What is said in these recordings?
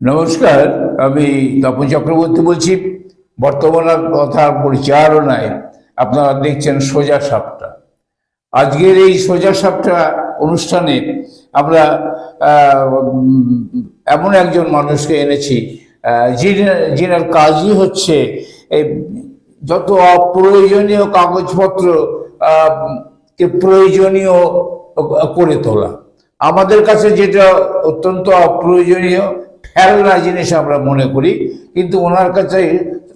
নমস্কার, আমি তপন চক্রবর্তী বলছি। বর্তমানের কথা পরিচালনায় আপনারা দেখছেন সোজা সাপটা। আজকের এই সোজা সাপটা অনুষ্ঠানে আমরা এমন একজন মানুষকে এনেছি যিনার কাজই হচ্ছে যত অপ্রয়োজনীয় কাগজপত্র প্রয়োজনীয় করে তোলা। আমাদের কাছে যেটা অত্যন্ত অপ্রয়োজনীয় ফেলনা জিনিস আমরা মনে করি কিন্তু ওনার কাছে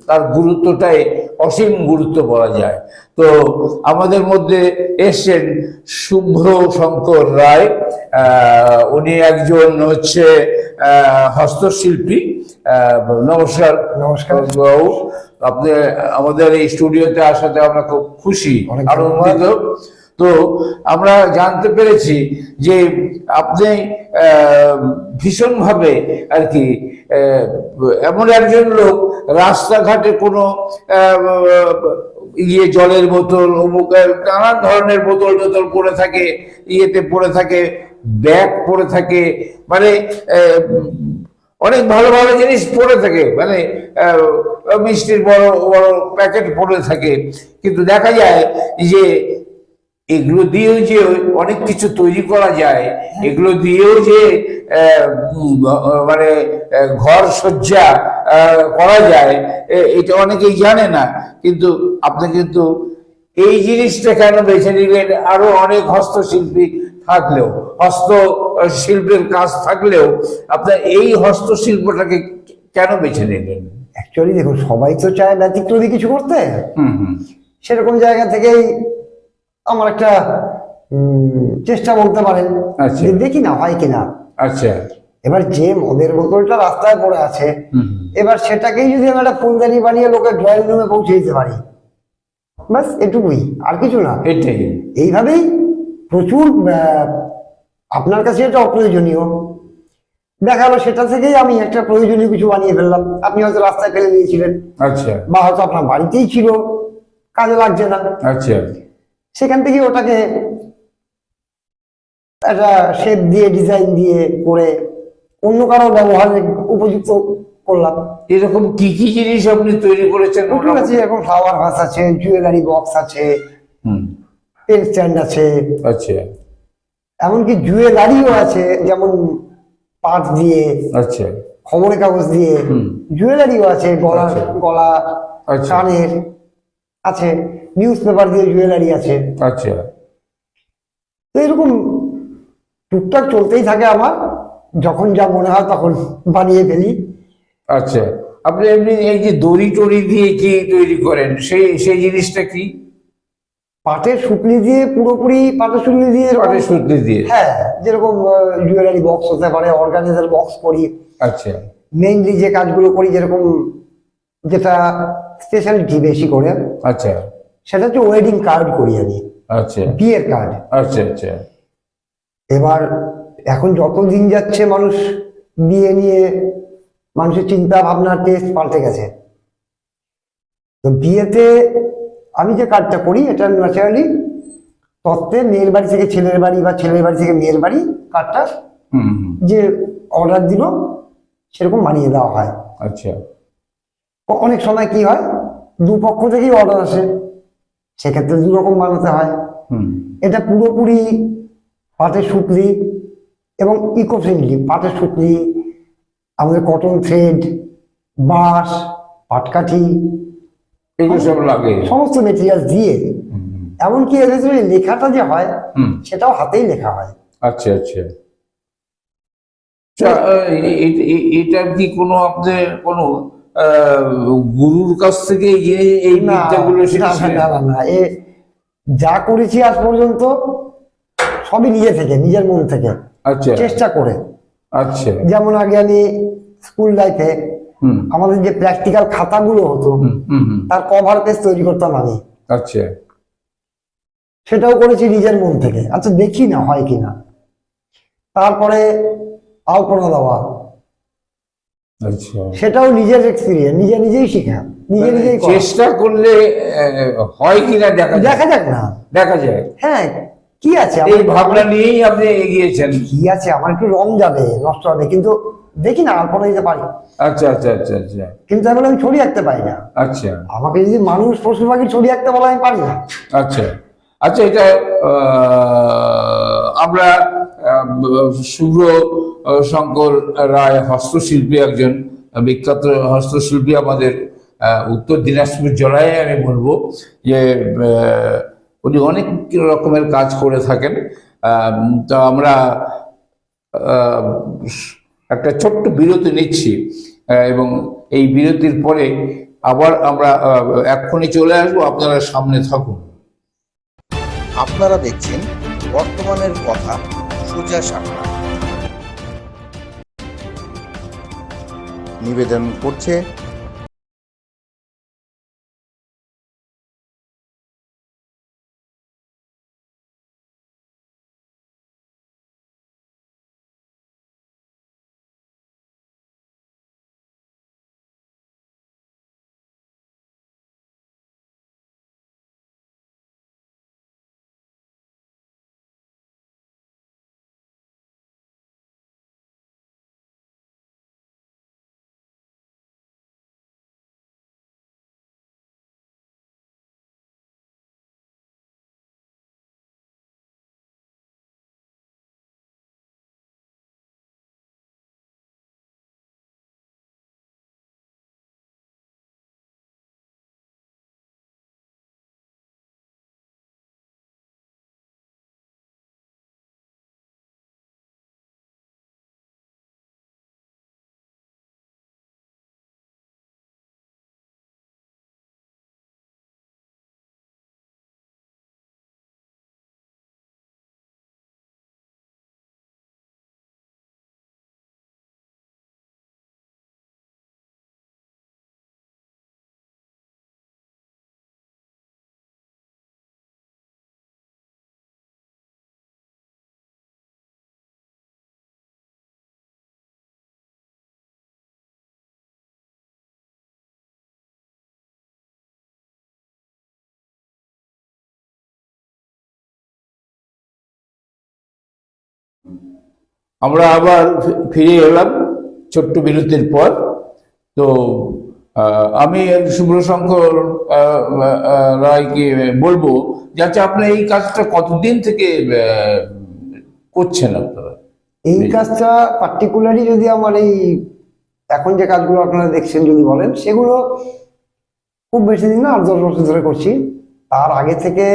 তার গুরুত্বটাই অসীম গুরুত্ব বলা যায়। তো আমাদের মধ্যে এসছেন শুভ্র শঙ্কর রায় আহ, উনি একজন হচ্ছে আহ, হস্তশিল্পী আহ, নমস্কার। নমস্কার। বাবু আপনি আমাদের এই স্টুডিওতে আসাতে আমরা খুব খুশি আনন্দিত। তো আমরা জানতে পেরেছি যে আপনি ভীষণভাবে আর কি এমন একজন লোক রাস্তাঘাটে কোনো ইয়ে জলের বোতল অমুক নানান ধরনের বোতল টোতল পড়ে থাকে, ইয়েতে পড়ে থাকে, ব্যাগ পড়ে থাকে মানে অনেক ভালো ভালো জিনিস পড়ে থাকে মানে মিষ্টির বড় বড় প্যাকেট পড়ে থাকে। কিন্তু দেখা যায় যে এগুলো দিয়েও যে অনেক কিছু তৈরি করা যায় এগুলো দিয়েও যে মানে ঘর সজ্জা করা যায় এটা অনেকেই জানে না। কিন্তু আপনি কিন্তু এই জিনিসটা কেন বেছে নিলেন আরও অনেক হস্তশিল্পী থাকলেও হস্ত শিল্পের কাজ থাকলেও আপনার এই হস্তশিল্পটাকে কেন বেছে নিলেন? অ্যাকচুয়ালি দেখুন সবাই তো চায় ব্যতিক্রমী কিছু করতে। হুম হুম। সেরকম জায়গা থেকেই আমার একটা চেষ্টা বলতে পারেন আচ্ছা। দেখি না হয় কিনা। আচ্ছা। এবার যে মদের বোতলটা রাস্তায় পড়ে আছে। এবার সেটাকেই যদি আমি একটা ফুলদানি বানিয়ে লোকের ড্রয়িং রুমে পৌঁছে দিতে পারি। বাস এটুকুই আর কিছু না। এটাই। এইভাবেই প্রচুর আপনার কাছে এটা অপ্রয়োজনীয়। দেখা গেলো সেটা থেকেই আমি একটা প্রয়োজনীয় কিছু বানিয়ে ফেললাম। আপনি হয়তো রাস্তায় ফেলে দিয়েছিলেন। আচ্ছা। বা হয়তো আপনার বাড়িতেই ছিল। কাজে লাগছে না। আচ্ছা। সেখান থেকে ওটাকে একটা শেপ দিয়ে ডিজাইন দিয়ে করে অন্য কারও ব্যবহারের উপযুক্ত করলাম। এরকম কি কি জিনিস আপনি তৈরি করেছেন? প্রচুর আছে এখন ফ্লাওয়ার ভাস আছে জুয়েলারি বক্স আছে হুম। পেন স্ট্যান্ড আছে। আচ্ছা। এমনকি জুয়েলারিও আছে যেমন পাট দিয়ে আচ্ছা। খবরের কাগজ দিয়ে জুয়েলারিও আছে গলা আচ্ছা। গলা আচ্ছা। কানের আছে। নিউজ পেপার দিয়ে জুয়েলারি আছে। আচ্ছা। তো এরকম টুকটাক চলতেই থাকে আমার। যখন যা মনে হয় তখন বানিয়ে ফেলি। আচ্ছা। আপনি এমনি এই যে দড়ি টড়ি দিয়ে কি তৈরি করেন? সেই সেই জিনিসটা কি? পাটের শুকলি দিয়ে পুরোপুরি পাটের শুকলি দিয়ে পাটের সুতলি দিয়ে? হ্যাঁ যেরকম জুয়েলারি বক্স হতে পারে অর্গানাইজার বক্স করি। আচ্ছা। মেইনলি যে কাজগুলো করি যেরকম যেটা স্পেশালিটি বেশি করে। আচ্ছা। সেটা হচ্ছে ওয়েডিং কার্ড করি আমি। আচ্ছা। বিয়ের কার্ড আচ্ছা আচ্ছা। এবার এখন যত দিন যাচ্ছে মানুষ বিয়ে নিয়ে মানুষের চিন্তা ভাবনা টেস্ট পাল্টে গেছে। তো বিয়েতে আমি যে কাজটা করি এটা ন্যাচারালি তত্ত্বে মেয়ের বাড়ি থেকে ছেলের বাড়ি বা ছেলের বাড়ি থেকে মেয়ের বাড়ি কার্ডটা যে অর্ডার দিল সেরকম বানিয়ে দেওয়া হয়। আচ্ছা। অনেক সময় কি হয় দু পক্ষ থেকেই অর্ডার আসে। সেক্ষেত্রে দু রকম বানাতে হয়। হুম। এটা পুরোপুরি পাটের সুতলি এবং ইকো ফ্রেন্ডলি পাটের সুতলি আমাদের কটন থ্রেড বাঁশ পাটকাঠি এগুলো সব লাগে। সমস্ত মেটেরিয়াল দিয়ে। এমনকি এর ভেতরে লেখাটা যে হয় হুম। সেটাও হাতেই লেখা হয়। আচ্ছা আচ্ছা। এটার কি কোনো আপনাদের কোনো গুরুর কাছ থেকে এই যে- এই বিদ্যাগুলো না, না না না এ যা করেছি আজ পর্যন্ত সবই নিজে থেকে নিজের মন থেকে। আচ্ছা। চেষ্টা করে। আচ্ছা। যেমন আগে আমি স্কুল লাইফে আমাদের যে প্র্যাকটিক্যাল খাতাগুলো হতো তার কভার পেজ তৈরি করতাম আমি। আচ্ছা। সেটাও করেছি নিজের মন থেকে। আচ্ছা দেখি না হয় কিনা। তারপরে আলপনা দেওয়া। সেটাও নিজের এক্সপিরিয়েন্স নিজে নিজেই শেখা নিজে মানে নিজেই চেষ্টা করলে হয় কিনা দেখা দেখা যাক না। দেখা যায়। হ্যাঁ কি আছে? এই ভাবনা নিয়েই আপনি এগিয়েছেন। কি আছে? আমার একটু রং যাবে নষ্ট হবে কিন্তু দেখি না আলপনা দিতে পারি। আচ্ছা আচ্ছা আচ্ছা আচ্ছা। কিন্তু আমি বলে আমি ছবি আঁকতে পারি না। আচ্ছা। আমাকে যদি মানুষ পশু পাখি ছবি আঁকতে বলে আমি পারি না। আচ্ছা। আচ্ছা এটা আমরা শুভ্র শঙ্কর রায় হস্তশিল্পী একজন, বিখ্যাত হস্তশিল্পী আমাদের উত্তর দিনাজপুর জেলায় আমি বলব যে উনি অনেক রকমের কাজ করে থাকেন। তো আমরা একটা ছোট্ট বিরতি নিচ্ছি এবং এই বিরতির পরে আবার আমরা এক্ষুনি চলে আসব। আপনারা সামনে থাকুন। আপনারা দেখছেন বর্তমানের কথা সোজা সাপড়া নিবেদন করছে। আমরা আবার ফিরে এলাম ছোট্ট বিরতির পর। তো আমি শুভ্রশঙ্কর রায়কে বলব যে আচ্ছা আপনি এই কাজটা কতদিন থেকে করছেন আপনারা? এই কাজটা পার্টিকুলারলি যদি আমার এই এখন যে কাজগুলো আপনারা দেখছেন যদি বলেন সেগুলো খুব বেশি দিন না আট দশ বছর ধরে করছি। তার আগে থেকে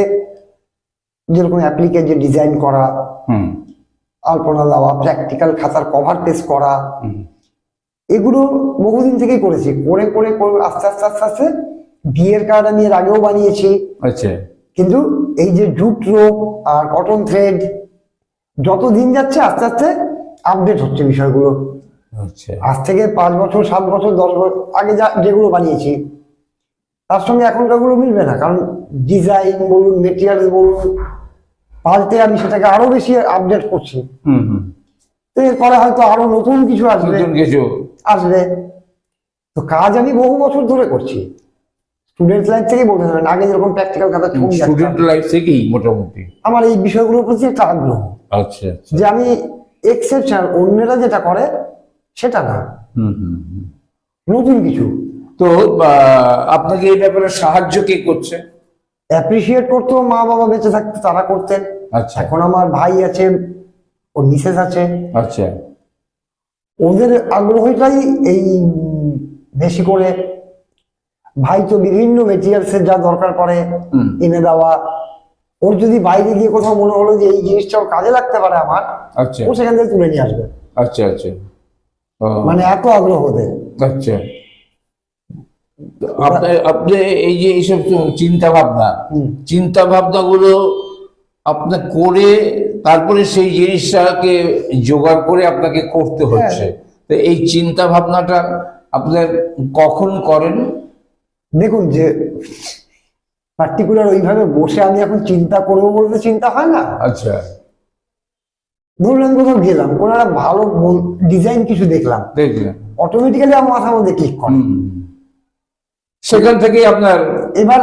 যেরকম অ্যাপ্লিকে যে ডিজাইন করা হুম। আলপনা দেওয়া প্র্যাকটিক্যাল খাতার কভার পেস্ট করা। এগুলো বহুদিন থেকেই করেছি। করে করে আস্তে আস্তে আস্তে আস্তে বিয়ের কার্ড আমি এর আগেও বানিয়েছি। আচ্ছা। কিন্তু এই যে জুট রোপ আর কটন থ্রেড যত দিন যাচ্ছে আস্তে আস্তে আপডেট হচ্ছে বিষয়গুলো। আচ্ছা। আজ থেকে পাঁচ বছর সাত বছর দশ বছর আগে যা যেগুলো বানিয়েছি তার সঙ্গে এখনকার এখনকারগুলো মিলবে না। কারণ ডিজাইন বলুন মেটেরিয়ালস বলুন পাল্টে আমি সেটাকে আরও বেশি আপডেট করছি। হুম হুম। তো এরপরে হয়তো আরও নতুন কিছু আসবে। নতুন কিছু। আসবে। তো কাজ আমি বহু বছর ধরে করছি। স্টুডেন্ট লাইফ থেকে বলতে পারেন আগে যেরকম প্র্যাকটিক্যাল ছবি স্টুডেন্ট লাইফ থেকেই মোটামুটি। আমার এই বিষয়গুলোর প্রতি একটা আগ্রহ। আচ্ছা আচ্ছা। যে আমি এক্সেপশন অন্যরা যেটা করে সেটা না। হুম হুম হুম। নতুন কিছু। তো আপনাকে এই ব্যাপারে সাহায্য কে করছে? অ্যাপ্রিসিয়েট করতো মা বাবা বেঁচে থাকতে তারা করতেন। এখন আমার ভাই আছে ওর মিসেস আছে। আচ্ছা। ওদের আগ্রহটাই এই বেশি করে ভাই তো বিভিন্ন মেটেরিয়ালস এর যা দরকার পড়ে এনে দেওয়া। ওর যদি বাইরে গিয়ে কোথাও মনে হলো যে এই জিনিসটা ওর কাজে লাগতে পারে আমার আচ্ছা। ও সেখান থেকে তুলে নিয়ে আসবে। আচ্ছা আচ্ছা। মানে এত আগ্রহ ওদের। আচ্ছা। আপনি আপনি এই যে এইসব চিন্তা ভাবনা। চিন্তা ভাবনা গুলো আপনার করে তারপরে সেই জিনিসটাকে জোগাড় করে আপনাকে করতে হচ্ছে। তো এই চিন্তা ভাবনাটা আপনার কখন করেন? দেখুন যে পার্টিকুলার ওইভাবে বসে আমি এখন চিন্তা করব বলতে চিন্তা হয় না। আচ্ছা। ধরুন আমি কোথাও গেলাম কোনো একটা ভালো ডিজাইন কিছু দেখলাম। দেখলেন। অটোমেটিক্যালি আমার মাথার মধ্যে ক্লিক করে। সেখান থেকেই আপনার এবার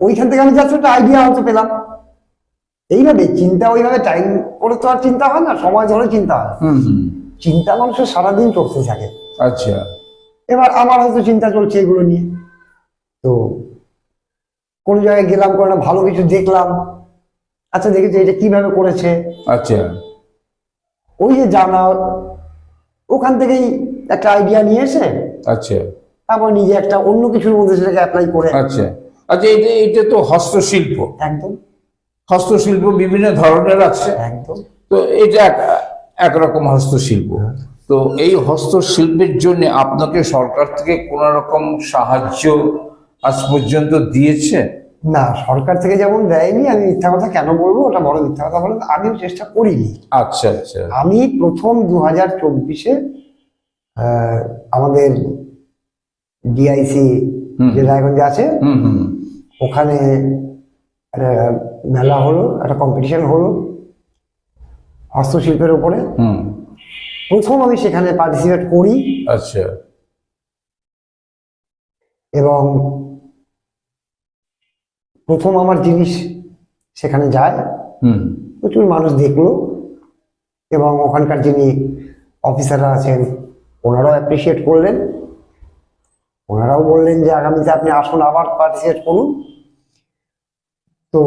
ওইখান থেকে আমি জাস্ট একটা আইডিয়া হয়তো পেলাম। এইভাবে চিন্তা ওইভাবে টাইম করে তো আর চিন্তা হয় না সময় ধরে চিন্তা হয়। চিন্তা মানুষের সারাদিন চলতে থাকে। আচ্ছা। এবার আমার হয়তো চিন্তা চলছে এগুলো নিয়ে। তো কোনো জায়গায় গেলাম কোনো একটা ভালো কিছু দেখলাম। আচ্ছা দেখেছি এটা কীভাবে করেছে? আচ্ছা। ওই যে জানা ওখান থেকেই একটা আইডিয়া নিয়ে এসে আচ্ছা। তারপর নিজে একটা অন্য কিছুর মধ্যে সেটাকে অ্যাপ্লাই করে আচ্ছা। আচ্ছা এটা এটা তো হস্তশিল্প। একদম। হস্তশিল্প বিভিন্ন ধরনের আছে। একদম। তো এটা এক একরকম হস্তশিল্প। তো এই হস্তশিল্পের জন্য আপনাকে সরকার থেকে কোন রকম সাহায্য আজ পর্যন্ত দিয়েছে? না সরকার থেকে যেমন দেয়নি আমি মিথ্যা কথা কেন বলব? ওটা বড় মিথ্যা কথা বলেন আমিও চেষ্টা করিনি। আচ্ছা আচ্ছা। আমি প্রথম দু হাজার চব্বিশে আমাদের ডিআইসি। যে রায়গঞ্জে আছে ওখানে মেলা হলো একটা কম্পিটিশন হলো হস্তশিল্পের উপরে। হুম। প্রথম আমি সেখানে পার্টিসিপেট করি। আচ্ছা। এবং প্রথম আমার জিনিস সেখানে যায়। হুম। প্রচুর মানুষ দেখল। এবং ওখানকার যিনি অফিসাররা আছেন ওনারাও অ্যাপ্রিসিয়েট করলেন। ওনারাও বললেন যে আগামীতে আপনি আসুন আবার পার্টিসিপেট করুন। তো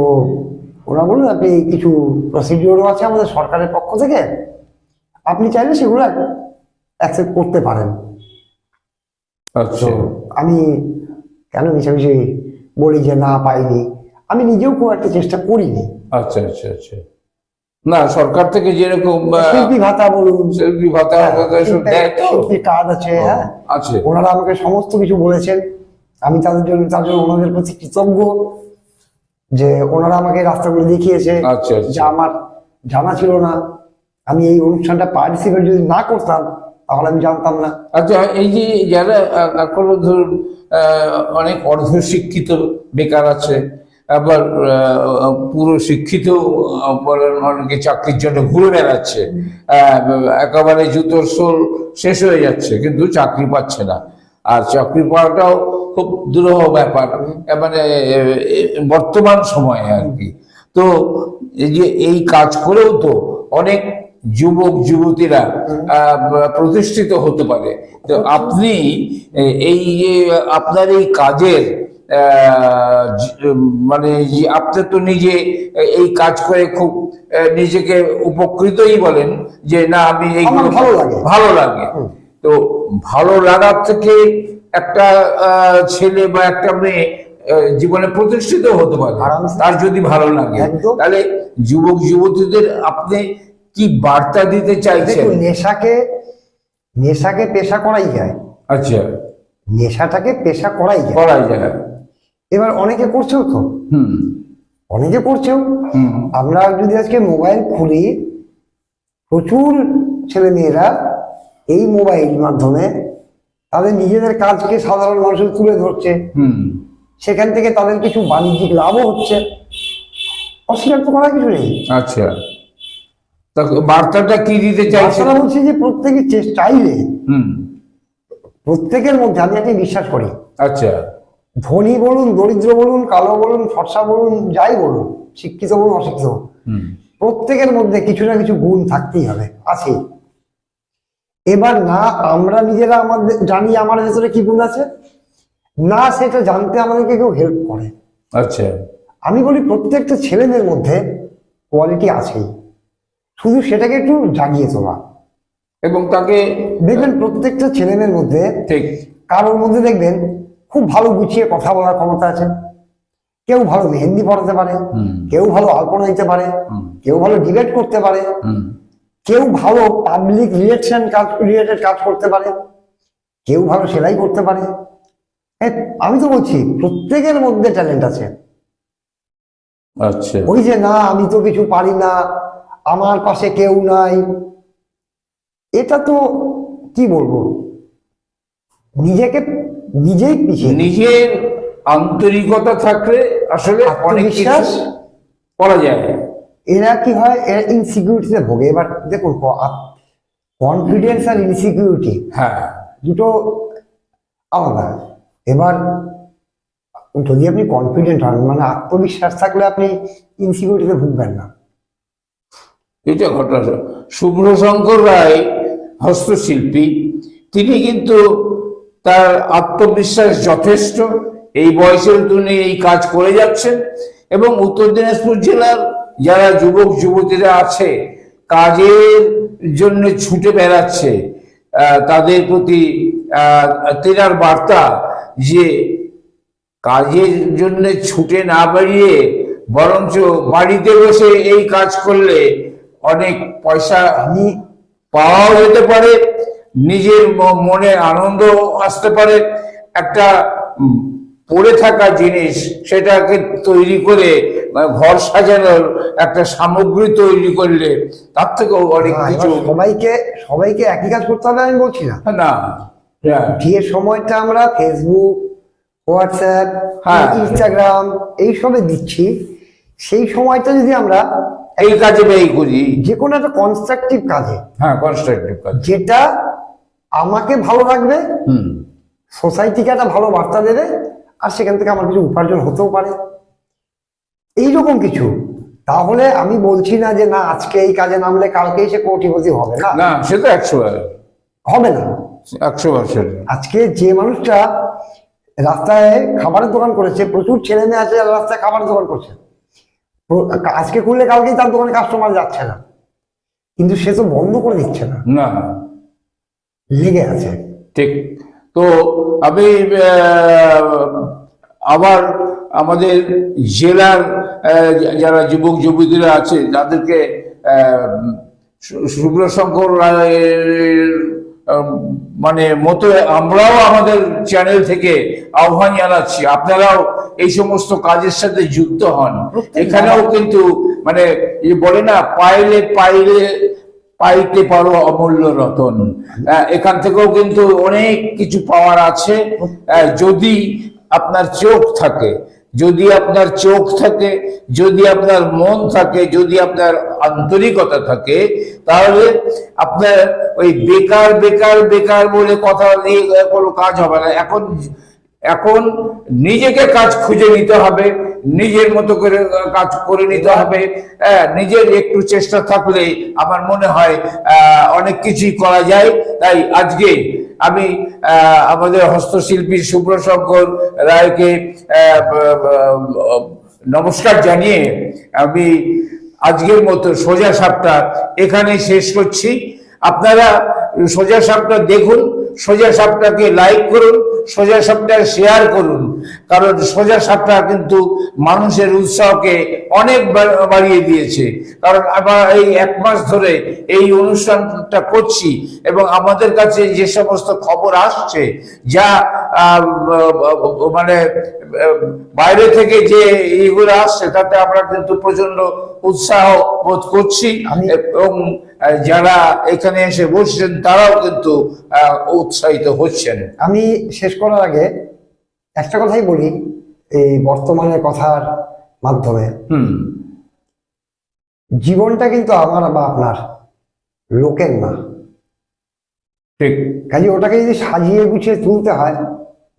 ওরা বললেন আপনি কিছু প্রসিডিওরও আছে আমাদের সরকারের পক্ষ থেকে। আপনি চাইলে সেগুলো অ্যাকসেপ্ট করতে পারেন। তো আচ্ছা আমি কেন মিশামিশি বলি যে না পাইনি। আমি নিজেও খুব একটা চেষ্টা করিনি। আচ্ছা আচ্ছা আচ্ছা। না সরকার থেকে যেরকম শিল্পী ভাতা বলুন। শিল্পী ভাতা তো? শিল্পী কার্ড আছে হ্যাঁ। আছে। ওনারা আমাকে সমস্ত কিছু বলেছেন। আমি তাদের জন্য তার জন্য ওনাদের প্রতি কৃতজ্ঞ। যে ওনারা আমাকে রাস্তাগুলো দেখিয়েছে। আচ্ছা আচ্ছা। আমার জানা ছিল না। আমি এই অনুষ্ঠানটা পার্টিসিপেট যদি না করতাম তাহলে আমি জানতাম না। আচ্ছা এই যে যারা এখনও ধরুন অনেক অর্ধশিক্ষিত বেকার আছে আবার পুরো শিক্ষিত অনেকে চাকরির জন্য ঘুরে বেড়াচ্ছে একেবারে জুতোর সোল শেষ হয়ে যাচ্ছে কিন্তু চাকরি পাচ্ছে না। আর চাকরি পাওয়াটাও খুব দুরূহ ব্যাপার। মানে বর্তমান সময়ে আর কি। তো এই যে এই কাজ করেও তো অনেক যুবক যুবতীরা প্রতিষ্ঠিত হতে পারে। তো আপনি এই যে আপনার এই কাজের মানে আপনি তো নিজে এই কাজ করে খুব নিজেকে উপকৃতই বলেন যে না আমি এইগুলো ভালো লাগে। ভালো লাগে। তো ভালো লাগার থেকে একটা ছেলে বা একটা মেয়ে জীবনে প্রতিষ্ঠিত হতে পারে। তার যদি ভালো লাগে। তাহলে যুবক যুবতীদের আপনি কি বার্তা দিতে চাইছেন? নেশাকে নেশাকে পেশা করাই যায়। আচ্ছা। নেশাটাকে পেশা করাই যায়। করা যায়। এবার অনেকে করছেও তো। হুম। অনেকে করছেও। হুম। আমরা যদি আজকে মোবাইল খুলি প্রচুর ছেলে মেয়েরা এই মোবাইল মাধ্যমে তাদের নিজেদের কাজকে সাধারণ মানুষের তুলে ধরছে। হুম। সেখান থেকে তাদের কিছু বাণিজ্যিক লাভও হচ্ছে। অস্বীকার তো করার কিছু নেই। আচ্ছা। বার্তাটা কি দিতে চাইছেন তাছাড়া বলছি যে প্রত্যেকে চাইলে হুম। প্রত্যেকের মধ্যে আমি একটি বিশ্বাস করি। আচ্ছা। ধনী বলুন দরিদ্র বলুন কালো বলুন ফর্সা বলুন যাই বলুন শিক্ষিত বলুন অশিক্ষিত প্রত্যেকের মধ্যে কিছু না কিছু গুণ থাকতেই হবে আছে এবার না আমরা নিজেরা আমাদের জানি আমার ভেতরে কি গুণ আছে? না সেটা জানতে আমাদেরকে কেউ হেল্প করে। আচ্ছা। আমি বলি প্রত্যেকটা ছেলেদের মধ্যে কোয়ালিটি আছেই। শুধু সেটাকে একটু জাগিয়ে তোলা। এবং তাকে দেখবেন প্রত্যেকটা ছেলেদের মধ্যে ঠিক। কারোর মধ্যে দেখবেন খুব ভালো গুছিয়ে কথা বলার ক্ষমতা আছে। কেউ ভালো মেহেন্দি পড়াতে পারে কেউ ভালো আলপনা দিতে পারে কেউ ভালো ডিবেট করতে পারে কেউ ভালো পাবলিক রিলেশন কাজ রিলেটেড কাজ করতে পারে কেউ ভালো সেলাই করতে পারে। আমি তো বলছি প্রত্যেকের মধ্যে ট্যালেন্ট আছে। আচ্ছা। ওই যে না আমি তো কিছু পারি না আমার পাশে কেউ নাই। এটা তো কি বলব? নিজেকে নিজেই পিছিয়ে নিজের আন্তরিকতা থাকলে আসলে অনেক আত্মবিশ্বাস করা যায়। এরা কি হয়? এরা ইনসিকিউরিটিতে ভোগে। এবার দেখুন কনফিডেন্স আর ইনসিকিউরিটি হ্যাঁ। দুটো আলাদা। এবার যদি আপনি কনফিডেন্ট হন মানে আত্মবিশ্বাস থাকলে আপনি ইনসিকিউরিটিতে ভুগবেন না। এটা ঘটনা শুভ্র শঙ্কর রায় হস্তশিল্পী তিনি কিন্তু তার আত্মবিশ্বাস যথেষ্ট। এই বয়সেও তিনি এই কাজ করে যাচ্ছেন এবং উত্তর দিনাজপুর জেলার যারা যুবক, যুবতীরা আছে, কাজের জন্য ছুটে বেড়াচ্ছে তাদের প্রতি তেনার বার্তা যে কাজের জন্য ছুটে না বেরিয়ে বরঞ্চ বাড়িতে বসে এই কাজ করলে অনেক পয়সা পাওয়াও যেতে পারে, নিজের মনে আনন্দ আসতে পারে। একটা পড়ে থাকা জিনিস সেটাকে তৈরি করে ঘর সাজানোর একটা সামগ্রী তৈরি করলে তার থেকেও অনেক কিছু সবাইকে সবাইকে একই কাজ করতে হবে আমি বলছি না। না যে সময়টা আমরা ফেসবুক হোয়াটসঅ্যাপ হ্যাঁ। ইনস্টাগ্রাম এইসবে দিচ্ছি। সেই সময়টা যদি আমরা এই কাজে ব্যয় করি। যে কোনো একটা কনস্ট্রাকটিভ কাজে। হ্যাঁ কনস্ট্রাকটিভ কাজ। যেটা আমাকে ভালো রাখবে হুম। সোসাইটিকে একটা ভালো বার্তা দেবে আর সেখান থেকে আমার কিছু উপার্জন হতেও পারে। এইরকম কিছু। তাহলে আমি বলছি না যে না আজকে এই কাজে নামলে কালকেই সে কোটিপতি হবে। না। না সে তো একশো হবে না। একশো আজকে যে মানুষটা রাস্তায় খাবারের দোকান করেছে প্রচুর ছেলে মেয়ে আছে রাস্তায় খাবারের দোকান করছে। আজকে খুললে কালকেই তার দোকানে কাস্টমার যাচ্ছে না। কিন্তু সে তো বন্ধ করে দিচ্ছে না। না। লেগে আছে। ঠিক। তো আমি আবার আমাদের জেলার যারা যুবক যুবতীরা আছে যাদেরকে সুব্রশঙ্কর রায়ের মানে মতো আমরাও আমাদের চ্যানেল থেকে আহ্বান জানাচ্ছি। আপনারাও এই সমস্ত কাজের সাথে যুক্ত হন। এখানেও কিন্তু মানে বলে না পাইলে পাইলে পাইতে পারো অমূল্য রতন। এখান থেকেও কিন্তু অনেক কিছু পাওয়ার আছে। যদি আপনার চোখ থাকে যদি আপনার চোখ থাকে, যদি আপনার মন থাকে, যদি আপনার আন্তরিকতা থাকে, তাহলে আপনার ওই বেকার বেকার বেকার বলে কথা নিয়ে কোনো কাজ হবে না। এখন এখন নিজেকে কাজ খুঁজে নিতে হবে। নিজের মতো করে কাজ করে নিতে হবে। হ্যাঁ, নিজের একটু চেষ্টা থাকলে আমার মনে হয় অনেক কিছুই করা যায়। তাই আজকে আমি আমাদের হস্তশিল্পী সুব্রশঙ্কর রায়কে নমস্কার জানিয়ে আমি আজকের মতো সোজা সাপটা এখানে শেষ করছি। আপনারা সোজা সাপটা দেখুন সোজা সাপটাকে লাইক করুন। সোজা সাপটা শেয়ার করুন। কারণ সোজা সাপটা কিন্তু মানুষের উৎসাহকে অনেক বাড়িয়ে দিয়েছে। কারণ আমরা এই এক মাস ধরে এই অনুষ্ঠানটা করছি এবং আমাদের কাছে যে সমস্ত খবর আসছে যা মানে বাইরে থেকে যে এইগুলো আসছে তাতে আমরা কিন্তু প্রচণ্ড উৎসাহ বোধ করছি এবং যারা এখানে এসে বসছেন তারাও কিন্তু উৎসাহিত হচ্ছেন। আমি শেষ করার আগে একটা কথাই বলি এই বর্তমানে কথার মাধ্যমে। হুম। জীবনটা কিন্তু আমার বা আপনার লোকের না। ঠিক। কাজে ওটাকে যদি সাজিয়ে গুছিয়ে তুলতে হয়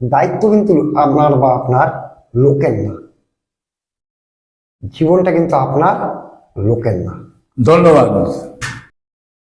দায়িত্ব কিন্তু আপনার বা আপনার লোকের না। জীবনটা কিন্তু আপনার লোকের না। ধন্যবাদ।